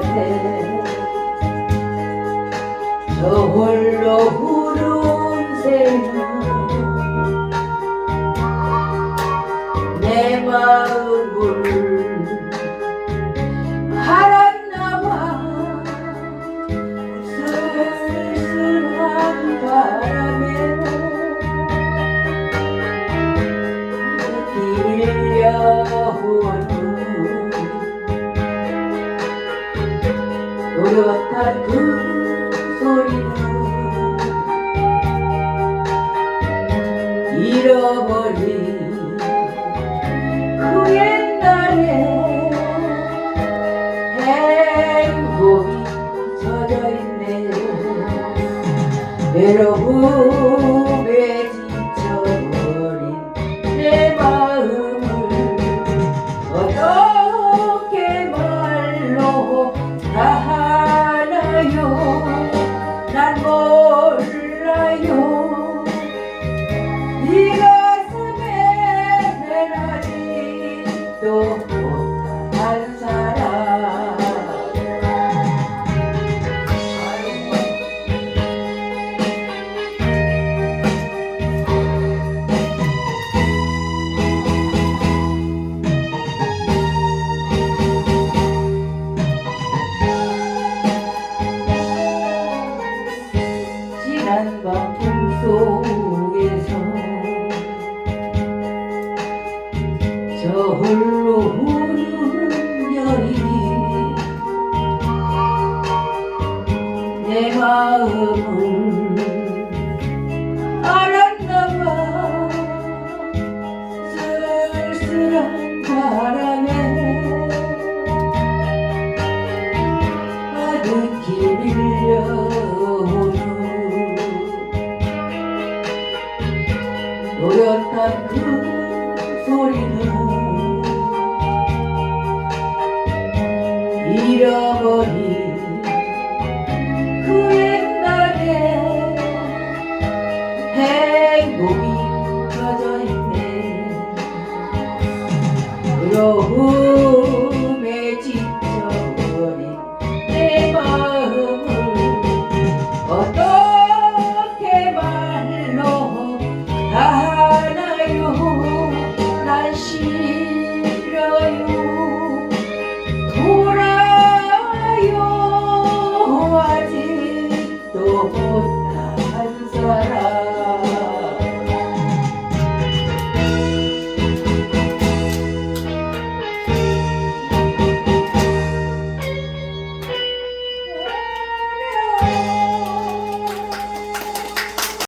네. 저 홀로 부른 새나 not good. 찬 바풍 속에서 저 홀로 우는 별이 내 마음을 노렸던 그 소리는 잃어버린 我不